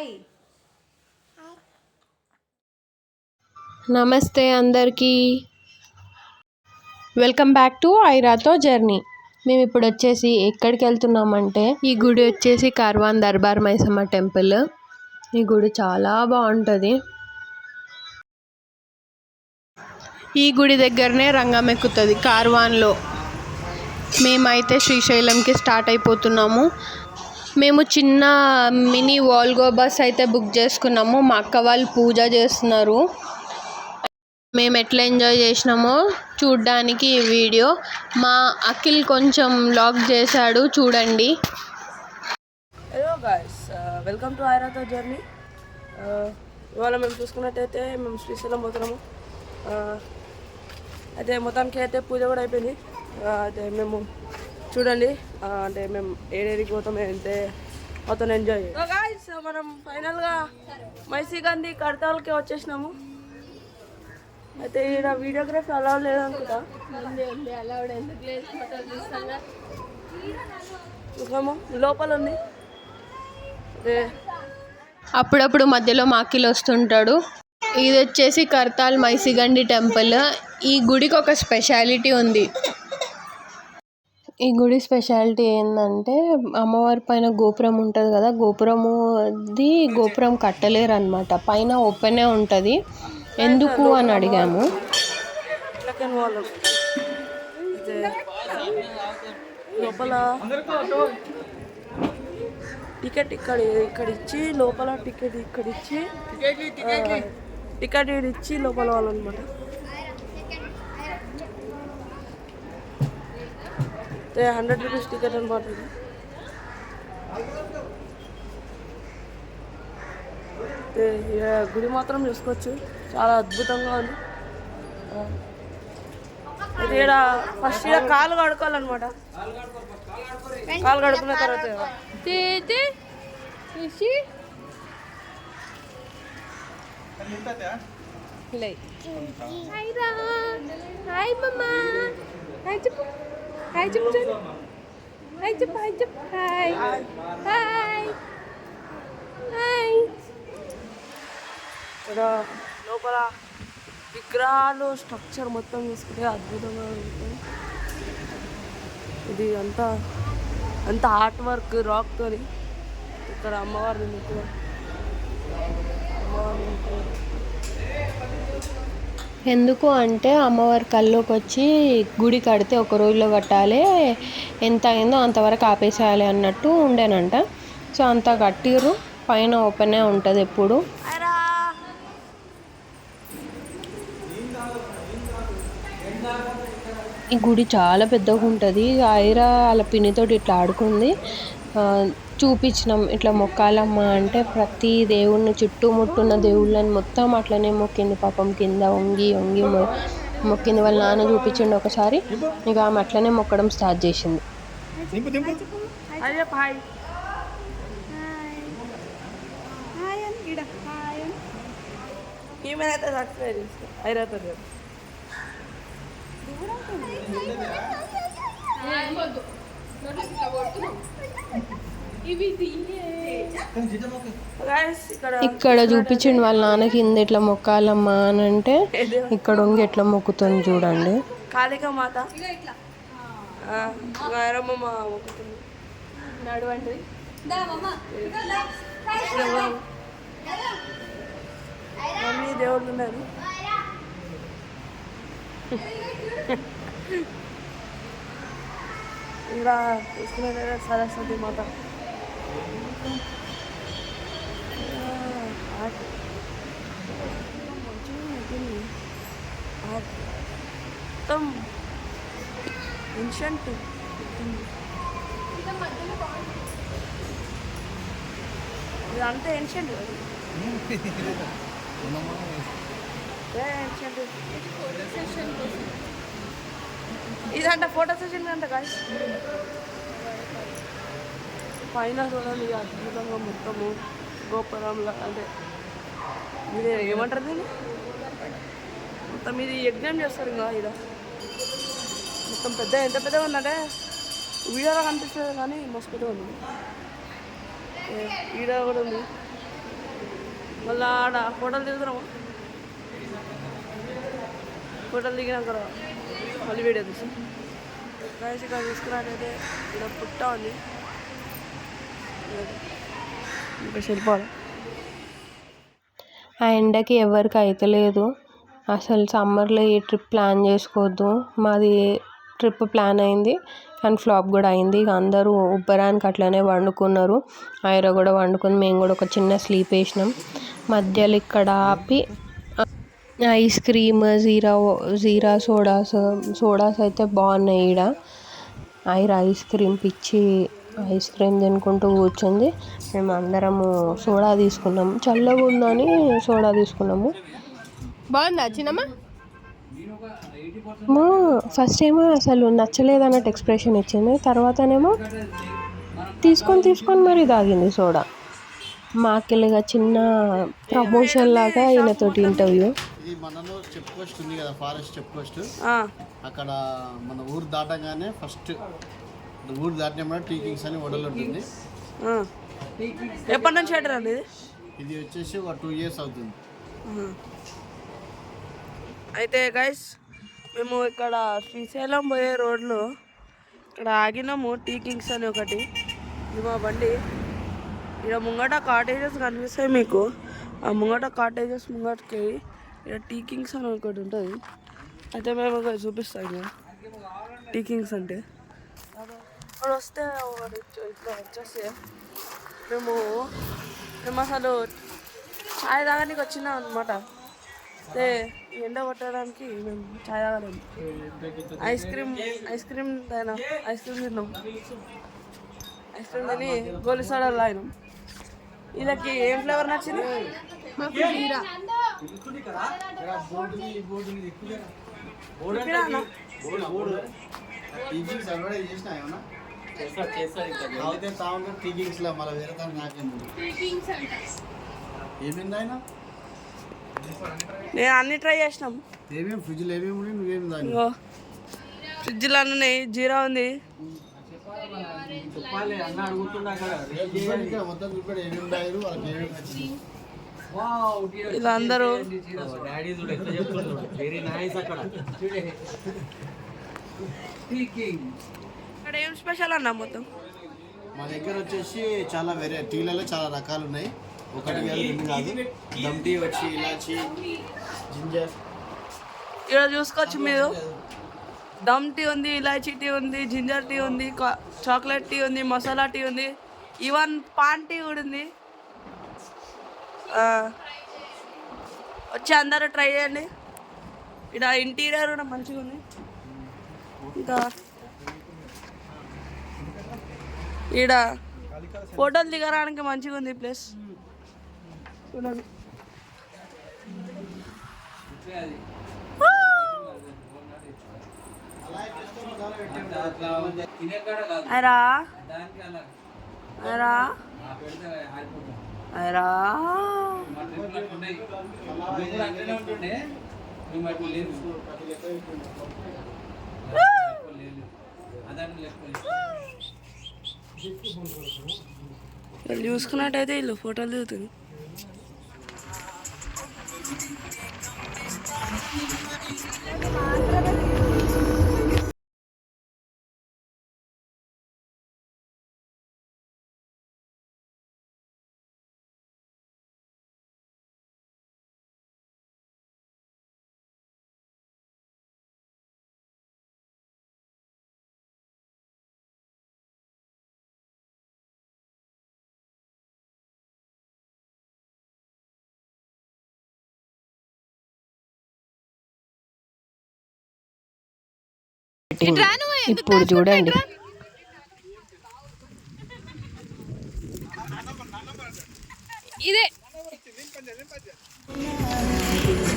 Hi నమస్తే అందరికీ. Welcome back to ఐరాతో జర్నీ మేము ఇప్పుడు వచ్చేసి ఎక్కడికి వెళ్తున్నామంటే ఈ గుడి వచ్చేసి కార్వాన్ దర్బార్ మైసమ్మ టెంపుల్ ఈ గుడి చాలా బాగుంటుంది. ఈ గుడి దగ్గరనే రంగం ఎక్కుతుంది కార్వాన్లో మేమైతే శ్రీశైలంకి స్టార్ట్ అయిపోతున్నాము. మేము చిన్న మినీ వాల్గో బస్ అయితే బుక్ చేసుకున్నాము. మా అక్క వాళ్ళు పూజ చేస్తున్నారు. మేము ఎట్లా ఎంజాయ్ చేసినామో చూడ్డానికి ఈ వీడియో. మా అఖిల్ కొంచెం లాగ్ చేశాడు చూడండి. హలో గాయస్ వెల్కమ్ టు ఐరాతో జర్నీ ఇవాళ మేము చూసుకున్నట్టయితే మేము శ్రీశైలం పోతున్నాము. Uh, అయితే మొత్తానికి అయితే పూజ కూడా అయిపోయింది. Uh, అయితే మేము చూడండి అంటే మేము ఏడేరికి పోతాం అంటే మొత్తం ఎంజాయ్ గాయస్ మనం ఫైనల్గా మైసీ గాంధీ కడతాలకి వచ్చేసినాము. అయితే ఈడ వీడియోగ్రఫీ అలా లేదనుకుంటా. చూసాము లోపల ఉంది. అదే. అప్పుడప్పుడు మధ్యలో మా అఖిల్ వస్తుంటాడు. ఇది వచ్చేసి కర్తాల్ మైసిగండి టెంపుల్. ఈ గుడికి ఒక స్పెషాలిటీ ఉంది. ఈ గుడి స్పెషాలిటీ ఏంటంటే అమ్మవారి పైన గోపురం ఉంటుంది కదా గోపురము అది గోపురం కట్టలేరు అనమాట పైన ఓపెనే ఉంటుంది. ఎందుకు అని అడిగాము. లోపల టికెట్ ఇక్కడ ఇక్కడ ఇచ్చి లోపల టికెట్ ఇక్కడ ఇచ్చి టికెట్ ఈడ ఇచ్చి లోపల వాళ్ళు అనమాట హండ్రెడ్ రూపీస్ టికెట్ అనమాట ఇది గుడి మాత్రం చూసుకోవచ్చు. చాలా అద్భుతంగా ఉంది. అయితే ఇక్కడ ఫస్ట్ ఇక్కడ కాలు కడుకోవాలన్నమాట కాలు కడుక్కున్న తర్వాత. హాయ్ మమ్మా హాయ్ చెప్పు. హాయ్ చెప్పు హాయ్ చెప్పు హాయ్ చెప్పు హాయ్ హాయ్ హాయ్ ఇక్కడ లోపల విగ్రహాలు స్ట్రక్చర్ మొత్తం చూసుకుంటే అద్భుతంగా ఉంటుంది ఇది అంతా అంత ఆర్ట్ వర్క్ రాక్ తోని ఇక్కడ అమ్మవారిని ముక్కువ అమ్మవారిని ముక్కువ ఎందుకు అంటే అమ్మవారి కల్లోకి వచ్చి గుడి కడితే ఒక రోజులో కట్టాలి ఎంత అయిందో అంతవరకు ఆపేసేయాలి అన్నట్టు ఉండేనంట. సో అంత కట్టిర్రు పైన ఓపెనే ఉంటుంది ఎప్పుడు. ఈ గుడి చాలా పెద్దగా ఉంటుంది ఐరా వాళ్ళ పిన్నితోటి ఇట్లా ఆడుకుంది. చూపించినాం. ఇట్లా మొక్కాలమ్మా అంటే ప్రతి దేవుణ్ణి చుట్టుముట్టున్న దేవుళ్ళని మొత్తం అట్లనే మొక్కింది పాపం. కింద వంగి వంగి మొ- మొక్కింది వాళ్ళ నాన్న చూపించిండు ఒకసారి. ఇక ఆమె అట్లనే మొక్కడం స్టార్ట్ చేసింది. ఇక్కడ ఇక్కడ చూపించిండు వాళ్ళ నాన్న కింద ఇట్లా మొక్కాలమ్మా అని అంటే ఇక్కడ వంగి ఎట్లా మొక్కుతుంది చూడండి. కాళిక మాత? మమ్మీ దేవుళ్ళు ఉన్నారు ఇంకా చూసుకునే సరస్వతి మాత ఆర్ట్. మంచిగా ఉంటుంది. ఆర్ట్. మొత్తం ఏన్షియంట్ ఇదంతా ఏన్షియంట్ ఇదంట ఫోటో సెషన్ అంట కాదు పైన చూడండి అద్భుతంగా మొత్తము గోపురంలో అంటే ఇది ఏమంటారు దీన్ని? మొత్తం ఇది యజ్ఞం చేస్తారు ఇంకా ఇక్కడ మొత్తం పెద్ద ఎంత పెద్దగా ఉందంటే వీడియోలో కనిపిస్తుంది కానీ మస్తు పెద్దగా ఉంది ఈడ కూడా ఉంది. మళ్ళీ ఆడ హోటల్ దిగుతున్నాము ఫోటోలు దిగినాక మళ్ళీ వీడియో తీస్తాం. ఇక్కడ చూసుకున్నట్టయితే ఇక్కడ పుట్ట ఉంది. ఇంకా ఆ ఎండకి ఎవరికి అయితలేదు అసలు సమ్మర్లో ఈ ట్రిప్ ప్లాన్ చేసుకోవద్దు. మాది ట్రిప్ ప్లాన్ అయింది కానీ ఫ్లాప్ కూడా అయింది. ఇక అందరూ ఉబ్బరానికి అట్లనే వండుకున్నారు. ఆయన కూడా వండుకుంది మేము కూడా ఒక చిన్న స్లీప్ వేసినాం. మధ్యలో ఇక్కడ ఆపి ఐస్ క్రీమ్ జీరా జీరా సోడాస్ సోడాస్ అయితే బాగున్నాయి ఈడ. ఐరా ఐస్ క్రీమ్ పిచ్చి ఐస్ క్రీమ్ తినుకుంటూ కూర్చుంది. మేము అందరము సోడా తీసుకున్నాము చల్లగా ఉందని సోడా తీసుకున్నాము. బాగుందా? చిన్నమ్మ? ఫస్ట్ ఏమో అసలు నచ్చలేదు అన్నట్టు ఎక్స్ప్రెషన్ ఇచ్చింది. తర్వాతనేమో తీసుకొని తీసుకొని మరి తాగింది సోడా. మాకెళ్ళగా చిన్న ప్రమోషన్ లాగా ఈయనతోటి ఇంటర్వ్యూ. ఇది మనలో చెక్ పోస్ట్ ఉంది కదా ఫారెస్ట్ చెక్ పోస్ట్ ఆ, అక్కడ మన ఊరు దాటగానే ఫస్ట్ ఊరు దాటిన టీకింగ్స్ అని వడలు ఉంటుంది. ఎప్పటి నుంచి అండి ఇది? ఇది వచ్చేసి ఒక టూ ఇయర్స్ అవుతుంది. అయితే గైస్ మేము ఇక్కడ శ్రీశైలం పోయే రోడ్లో ఇక్కడ ఆగినాము టీ కింగ్స్ అని ఒకటి. ఇది మా బండి. ఇక్కడ ముంగట కాటేజెస్ కనిపిస్తాయి మీకు. ఆ ముంగట కాటేజెస్ ముంగటకి ఇక్కడ టీ కింగ్స్ అని ఒకటి ఉంటుంది. అయితే మేము చూపిస్తాం ఇంకా. టీ కింగ్స్ అంటే. ఇప్పుడు వస్తే ఒకటి ఇట్లా వచ్చేస్తే మేము మేము అసలు ఛాయ్ తాగడానికి వచ్చినాం అనమాట అయితే ఎండ కొట్టడానికి మేము ఛాయ్ తాగలేము. ఐస్ క్రీమ్ ఐస్ క్రీమ్ తాగినాం. ఐస్ క్రీమ్ తిన్నాం. ఐస్ క్రీమ్ తిని గోలి సోడాలు తాగినాం. వీళ్ళకి ఏం ఫ్లేవర్ నచ్చింది? చెప్పినా అయితే తాను టీకింగ్స్లో మళ్ళీ వేరే దాని నాకేం ఏమైంది ఆయన? నేను అన్ని ట్రై చేసినాం. ఏమేమి ఫ్రిడ్జ్లో ఏమేమి ఉన్నాయి? నువ్వేమి ఫ్రిడ్జ్లో అన్నీ ఉన్నాయి. జీరా ఉంది. మొత్తం చూపాడు ఏమేమి తాగారు వాళ్ళకి ఏమేమి నచ్చింది? ఇలా అందరూ డాడీ చూడు ఎట్లా చెప్తున్నాడు. వెరీ నైస్ అక్కడ. స్పీకింగ్ ఇక్కడ ఏం స్పెషల్ అన్న మొత్తం? మా దగ్గర వచ్చేసి చాలా వేరే టీలలో చాలా రకాలు ఉన్నాయి ఒకటి కాదు రెండు కాదు. దమ్ టీ వచ్చి ఇలాచి జింజర్. ఇక్కడ చూసుకోవచ్చు మీరు. దమ్ టీ ఉంది ఇలాచీ టీ ఉంది జింజర్ టీ ఉంది చాక్లెట్ టీ ఉంది మసాలా టీ ఉంది. ఈవెన్ పాన్ టీ కూడా ఉంది. ఆ, వచ్చి అందరూ ట్రై చేయండి. ఇక్కడ ఇంటీరియర్ కూడా మంచిగా ఉంది. ఇంకా ఈడ ఫోటోలు దిగడానికి మంచిగా ఉంది ప్లేస్. చూడండి. అరా అరా అరా వీళ్ళు చూసుకున్నట్టయితే వీళ్ళు ఫోటోలు దిగుతుంది. ఇప్పుడు చూడండి. ఇదే.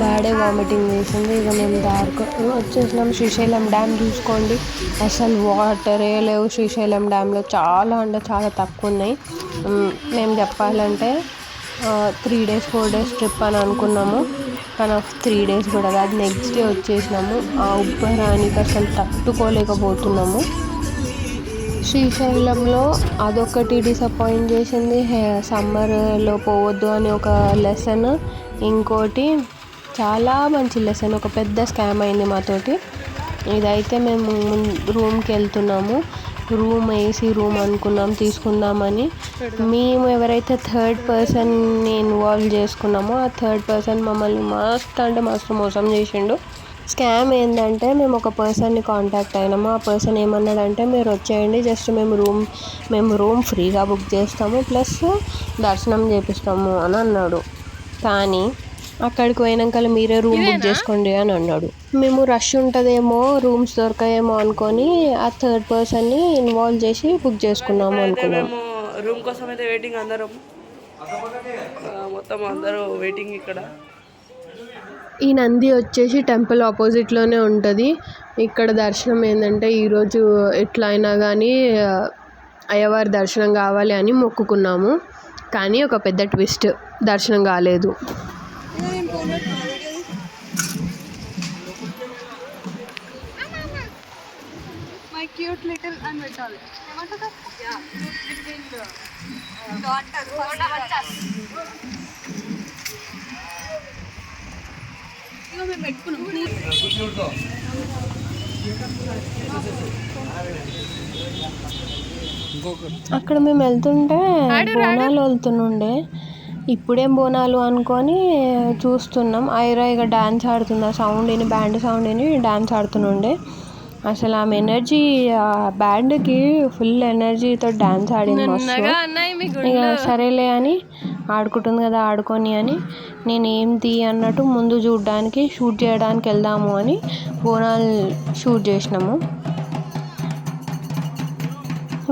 డాడీ వామిటింగ్ చేసింది. ఇక మేము దారుకు వచ్చేసినాం శ్రీశైలం డ్యామ్ చూసుకోండి. అసలు వాటరే లేవు శ్రీశైలం డ్యామ్లో. చాలా అంటే చాలా తక్కువ ఉన్నాయి మేము చెప్పాలంటే three days four days trip అని అనుకున్నాము. కానీ త్రీ డేస్ కూడా కాదు నెక్స్ట్ డే వచ్చేసినాము. ఆ ఉబ్బరానికి అసలు తట్టుకోలేకపోతున్నాము. శ్రీశైలంలో అదొకటి డిసప్పాయింట్ చేసింది. హే- సమ్మర్లో పోవద్దు అని ఒక లెసన్ ఇంకోటి చాలా మంచి లెసన్ ఒక పెద్ద స్కామ్ అయింది మాతోటి. ఇదైతే మేము రూమ్కి వెళ్తున్నాము. రూమ్ ఏసీ రూమ్ అనుకున్నాం తీసుకుందామని. మేము ఎవరైతే థర్డ్ పర్సన్ని ఇన్వాల్వ్ చేసుకున్నామో ఆ థర్డ్ పర్సన్ మమ్మల్ని మస్తు అంటే మస్తు మోసం చేసిండు. స్కామ్ ఏంటంటే మేము ఒక పర్సన్ని కాంటాక్ట్ అయినాము. ఆ పర్సన్ ఏమన్నాడంటే మీరు వచ్చేయండి జస్ట్ మేము రూమ్ మేము రూమ్ ఫ్రీగా బుక్ చేస్తాము ప్లస్ దర్శనం చేపిస్తాము అని అన్నాడు. కానీ అక్కడికి పోయినాక మీరే రూమ్ బుక్ చేసుకోండి అని అన్నాడు. మేము రష్ ఉంటుందేమో రూమ్స్ దొరకాయేమో అనుకొని ఆ థర్డ్ పర్సన్ని ఇన్వాల్వ్ చేసి బుక్ చేసుకున్నాము అయితే అనుకున్నాం. మేము రూమ్ కోసం అయితే వెయిటింగ్ అందరం. మొత్తం అందరూ వెయిటింగ్ ఇక్కడ. ఈ నంది వచ్చేసి టెంపుల్ ఆపోజిట్లోనే ఉంటుంది. ఇక్కడ దర్శనం ఏంటంటే ఈరోజు ఎట్లా అయినా కానీ అయ్యవారి దర్శనం కావాలి అని మొక్కుకున్నాము. కానీ ఒక పెద్ద ట్విస్ట్ దర్శనం కాలేదు. అక్కడ మేము వెళ్తుంటే బోనాలు వెళ్తుండే. ఇప్పుడేం బోనాలు అనుకొని చూస్తున్నాం. ఐరా ఇక డ్యాన్స్ ఆడుతుంది ఆ సౌండ్ విని బ్యాండ్ సౌండ్ విని డ్యాన్స్ ఆడుతుండే. అసలు ఆమె ఎనర్జీ ఆ బ్యాండ్కి ఫుల్ ఎనర్జీతో డ్యాన్స్ ఆడింది మస్తు. ఇక సరేలే అని ఆడుకుంటుంది కదా ఆడుకొని అని. నేను ఏం తీ అన్నట్టు ముందు చూడడానికి షూట్ చేయడానికి వెళ్దాము అని బోనాలు షూట్ చేసినాము.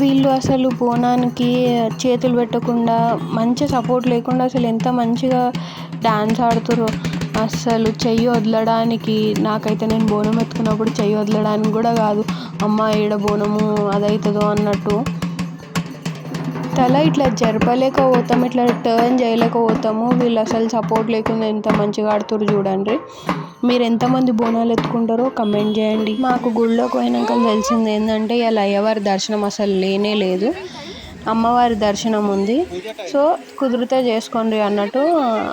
వీళ్ళు అసలు బోనానికి చేతులు పెట్టకుండా మంచి సపోర్ట్ లేకుండా అసలు ఎంత మంచిగా డాన్స్ ఆడుతుర్రో. అస్సలు చెయ్యి వదలడానికి నాకైతే నేను బోనం ఎత్తుకున్నప్పుడు చెయ్యి వదలడానికి కూడా కాదు. అమ్మ ఈడ బోనము అదవుతుందో అన్నట్టు. తల ఇట్లా జరపలేకపోతాము ఇట్లా టర్న్ చేయలేకపోతాము. వీళ్ళు అసలు సపోర్ట్ లేకుండా ఎంత మంచిగా ఆడుతురు చూడండి. మీరు ఎంతమంది బోనాలు ఎత్తుకుంటారో కమెంట్ చేయండి. మాకు గుళ్ళోకి పోయినాక తెలిసింది ఏంటంటే ఇలా అయ్యవారి దర్శనం అసలు లేనే లేదు. అమ్మవారి దర్శనం ఉంది. సో కుదిరితే చేసుకోండి అన్నట్టు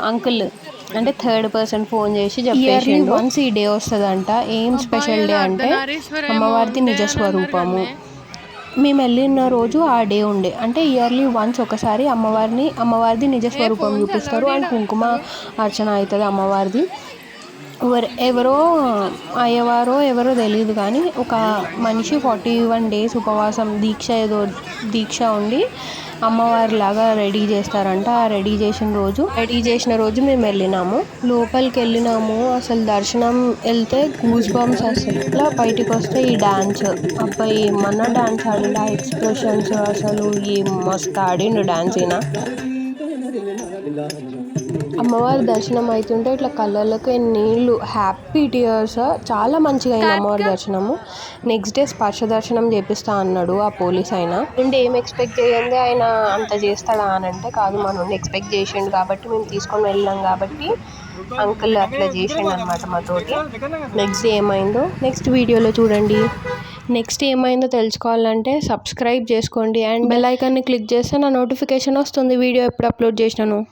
అంకుల్ అంటే థర్డ్ పర్సన్ ఫోన్ చేసి చెప్పేసి వన్స్ ఈ డే వస్తుందంట. ఏం స్పెషల్ డే అంటే అమ్మవారిది నిజ స్వరూపము మేము వెళ్ళిన రోజు ఆ డే ఉండే. అంటే ఇయర్లీ వన్స్ ఒకసారి అమ్మవారిని అమ్మవారిది నిజ స్వరూపం చూపిస్తారు. అండ్ కుంకుమ అర్చన అవుతుంది అమ్మవారిది. ఎవరో అయ్యవారో ఎవరో తెలియదు కానీ ఒక మనిషి ఫార్టీ వన్ డేస్ ఉపవాసం దీక్ష ఏదో దీక్ష ఉండి అమ్మవారి లాగా రెడీ చేస్తారంట. ఆ రెడీ చేసిన రోజు రెడీ చేసిన రోజు మేము వెళ్ళినాము. లోపలికి వెళ్ళినాము అసలు దర్శనం వెళ్తే గూస్ బంప్స్ అసలు. ఇట్లా బయటికి వస్తే ఈ డాన్స్ అబ్బాయి ఏమన్నా డాన్స్ ఆడిండు? ఆ ఎక్స్ప్రెషన్స్ అసలు. ఈ మస్తు ఆడిండు డాన్స్ అయినా అమ్మవారి దర్శనం అవుతుంటే ఇట్లా కళ్ళకి నీళ్ళు హ్యాపీ టీయర్స్ చాలా మంచిగా అయింది అమ్మవారి దర్శనము. నెక్స్ట్ డే స్పర్శ దర్శనం చేపిస్తా అన్నాడు ఆ పోలీస్ ఆయన. నుండి ఏం ఎక్స్పెక్ట్ చేయండి ఆయన అంత చేస్తాడా అని అంటే కాదు మా నుండి ఎక్స్పెక్ట్ చేసిండు కాబట్టి మేము తీసుకొని వెళ్ళాం కాబట్టి అంకుల్ అట్లా చేసిండు అనమాట మాతోటి నెక్స్ట్ డే ఏమైందో? నెక్స్ట్ వీడియోలో చూడండి. నెక్స్ట్ ఏమైందో తెలుసుకోవాలంటే సబ్స్క్రైబ్ చేసుకోండి అండ్ బెల్ ఐకాన్ని క్లిక్ చేస్తే నా నోటిఫికేషన్ వస్తుంది వీడియో ఎప్పుడు అప్లోడ్ చేసినాను.